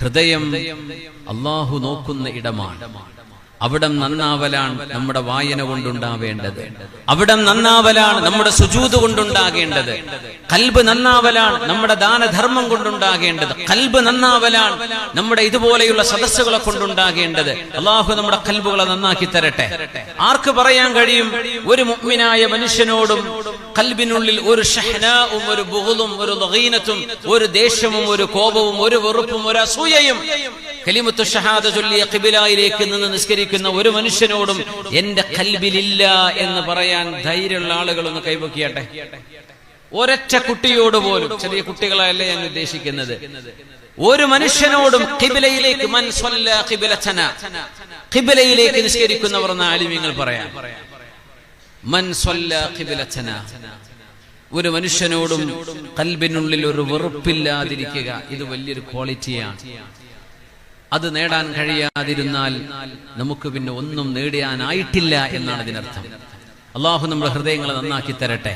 ഹൃദയം അള്ളാഹു നോക്കുന്ന ഇടമാണ്. അവിടം നന്നാവലാണ് നമ്മുടെ വായന കൊണ്ടുണ്ടാവേണ്ടത്. അവിടം നന്നാവലാണ് നമ്മുടെ സുജൂത് കൊണ്ടുണ്ടാകേണ്ടത്. കൽബ് നന്നാവലാണ് നമ്മുടെ ദാനധർമ്മം കൊണ്ടുണ്ടാകേണ്ടത്. കൽബ് നന്നാവലാണ് നമ്മുടെ ഇതുപോലെയുള്ള സദസ്സുകളെ കൊണ്ടുണ്ടാകേണ്ടത്. അള്ളാഹു നമ്മുടെ കൽബുകളെ നന്നാക്കി തരട്ടെ. ആർക്ക് പറയാൻ കഴിയും? ഒരു മുഗ്മിനായ മനുഷ്യനോടും കൽബിനുള്ളിൽ ഒരു ഷഹ്നാവും ഒരു ബുഹുലും ഒരു ലഹീനത്തും ഒരു ദേഷ്യവും ഒരു കോപവും ഒരു വെറുപ്പും ഒരു അസൂയയും കലിമുത്ത് ഷഹാദ ചൊല്ലിയ കിബിലായിലേക്ക് നിന്ന് നിസ്കരിക്കുന്ന ഒരു മനുഷ്യനോടും എന്റെ കൽബിലില്ല എന്ന് പറയാൻ ധൈര്യമുള്ള ആളുകളൊന്ന് കൈവക്കിയട്ടെ ഒരൊറ്റ കുട്ടിയോട് പോലും ചെറിയ കുട്ടികളല്ല ഞാൻ ഉദ്ദേശിക്കുന്നത്. ഒരു മനുഷ്യനോടും കിബിലയിലേക്ക് മൻ കിബിലച്ചന കിബിലയിലേക്ക് നിസ്കരിക്കുന്നവർ എന്ന ആലിമ്യങ്ങൾ പറയാം. ഒരു മനുഷ്യനോടും കൽബിനുള്ളിൽ ഒരു വെറുപ്പില്ലാതിരിക്കുക ഇത് വലിയൊരു ക്വാളിറ്റിയാണ്. അത് നേടാൻ കഴിയാതിരുന്നാൽ നമുക്ക് പിന്നെ ഒന്നും നേടിയാനായിട്ടില്ല എന്നാണ് ഇതിനർത്ഥം. അള്ളാഹു നമ്മുടെ ഹൃദയങ്ങളെ നന്നാക്കി തരട്ടെ.